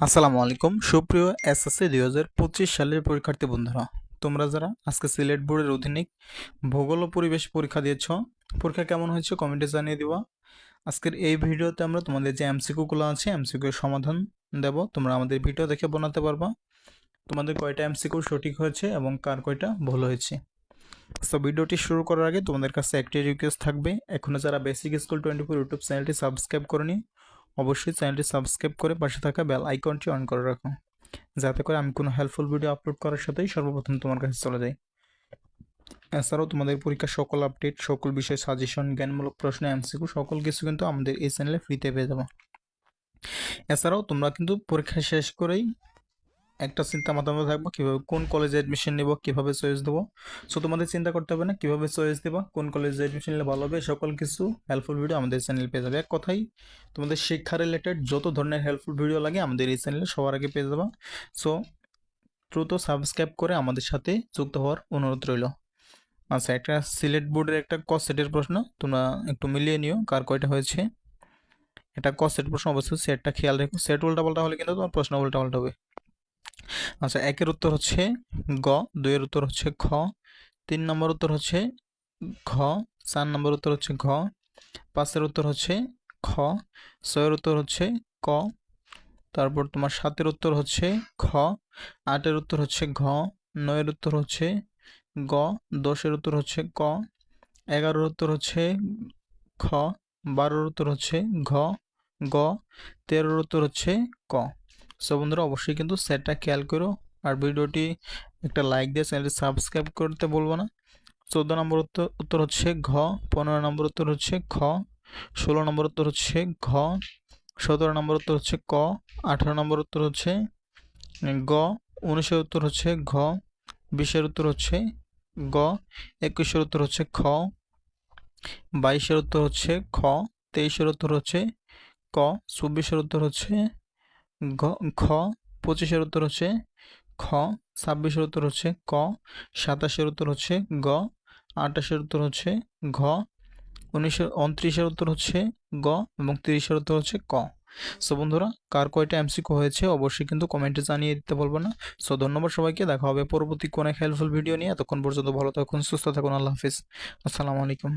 আসসালামু আলাইকুম। সুপ্রিয় এসএসসি দুই হাজার পঁচিশ সালের পরীক্ষার্থী বন্ধুরা, তোমরা যারা আজকে সিলেট বোর্ডের অধীনে ভূগোল ও পরিবেশ পরীক্ষা দিয়েছ, পরীক্ষা কেমন হয়েছে কমেন্টে জানিয়ে দিবা। আজকের এই ভিডিওতে আমরা তোমাদের যে এমসিকিউগুলো আছে, এমসিকিউ সমাধান দেব। তোমরা আমাদের ভিডিও দেখে বানাতে পারবা। তোমাদের কয়টা এমসিকিউ সঠিক হয়েছে এবং কার কয়টা ভুল হয়েছে। তো ভিডিওটি শুরু করার আগে তোমাদের কাছে একটি রিকোয়েস্ট থাকবে। এখনও যারা basic school twenty four YouTube চ্যানেলটি সাবস্ক্রাইব করেনি অবশ্যই চ্যানেলটি সাবস্ক্রাইব করে পাশে থাকা বেল আইকনটি অন করে রাখো। যাতে করে আমি কোনো হেল্পফুল ভিডিও আপলোড করার সাথেই সর্বপ্রথম তোমার কাছে চলে যাই। এছাড়াও তোমাদের পরীক্ষার সকল আপডেট সকল বিষয় সাজেশন জ্ঞানমূলক প্রশ্ন এমসিকিউ সকল কিছু কিন্তু আমাদের এই চ্যানেলে ফ্রিতে পেয়ে যাব। এছাড়াও তোমরা কিন্তু পরীক্ষা শেষ করেই একটা চিন্তা মাথার মধ্যে থাকব, কীভাবে, কোন কলেজে অ্যাডমিশন নেব, কীভাবে চয়েস দেবো। সো তোমাদের চিন্তা করতে হবে না, কীভাবে চয়েস দেবো, কোন কলেজে অ্যাডমিশন নিলে ভালো হবে, সকল কিছু হেল্পফুল ভিডিও আমাদের চ্যানেল পেয়ে যাবে। এক কথাই, তোমাদের শিক্ষা রিলেটেড যত ধরনের হেল্পফুল ভিডিও লাগে, আমাদের এই চ্যানেলে সবার আগে পেয়ে যাবা। সো দ্রুত সাবস্ক্রাইব করে আমাদের সাথে যুক্ত হওয়ার অনুরোধ রইল। আচ্ছা একটা সিলেট বোর্ডের একটা ক সেটের প্রশ্ন, তোমরা একটু মিলিয়ে নিও, কার কয়টা হয়েছে। এটা ক সেট প্রশ্ন, অবশ্যই সেটটা খেয়াল রেখো। সেট উল্টা পাল্টা হলে কিন্তু তোমার প্রশ্ন উল্টা পাল্টা হবে। আচ্ছা একের উত্তর হচ্ছে গ দুইয়ের উত্তর হচ্ছে খ তিন নম্বর উত্তর হচ্ছে ঘ চার নম্বর উত্তর হচ্ছে ঘ পাঁচের উত্তর হচ্ছে খ ছয়ের উত্তর হচ্ছে ক তারপর তোমার সাতের উত্তর হচ্ছে খ আটের উত্তর হচ্ছে ঘ নয়ের উত্তর হচ্ছে গ দশের উত্তর হচ্ছে ক এগারোর উত্তর হচ্ছে খ বারোর উত্তর হচ্ছে ঘ গ তেরোর উত্তর হচ্ছে ক সো বন্ধুরা অবশ্যই কিন্তু সেটটা খেয়াল করো আর ভিডিওটি একটা লাইক দিয়ে চ্যানেলটি সাবস্ক্রাইব করতে বলব না চোদ্দ নম্বর উত্তর উত্তর হচ্ছে ঘ পনেরো নম্বর উত্তর হচ্ছে খ ষোলো নম্বর উত্তর হচ্ছে ঘ সতেরো নম্বর উত্তর হচ্ছে ক আঠারো নম্বর উত্তর হচ্ছে গ উনিশের উত্তর হচ্ছে ঘ বিশের উত্তর হচ্ছে গ একুশের উত্তর হচ্ছে খ বাইশের উত্তর হচ্ছে খ তেইশের উত্তর হচ্ছে ক চব্বিশের উত্তর হচ্ছে গ খ পঁচিশের উত্তর হচ্ছে খ, ছাব্বিশের উত্তর হচ্ছে ক, সাতাশের উত্তর হচ্ছে গ, আঠাশের উত্তর হচ্ছে ঘ, উনিশের, উনত্রিশের উত্তর হচ্ছে গ এবং তিরিশের উত্তর হচ্ছে ক। সো বন্ধুরা, কার কয়টা এমসিকো হয়েছে অবশ্যই কিন্তু কমেন্টে জানিয়ে দিতে বলব না। সো ধন্যবাদ সবাইকে। দেখা হবে পরবর্তী কোনো হেল্পফুল ভিডিও নিয়ে। এতক্ষণ পর্যন্ত ভালো থাকুন, সুস্থ থাকুন। আল্লাহ হাফিজ। আসসালামু আলাইকুম।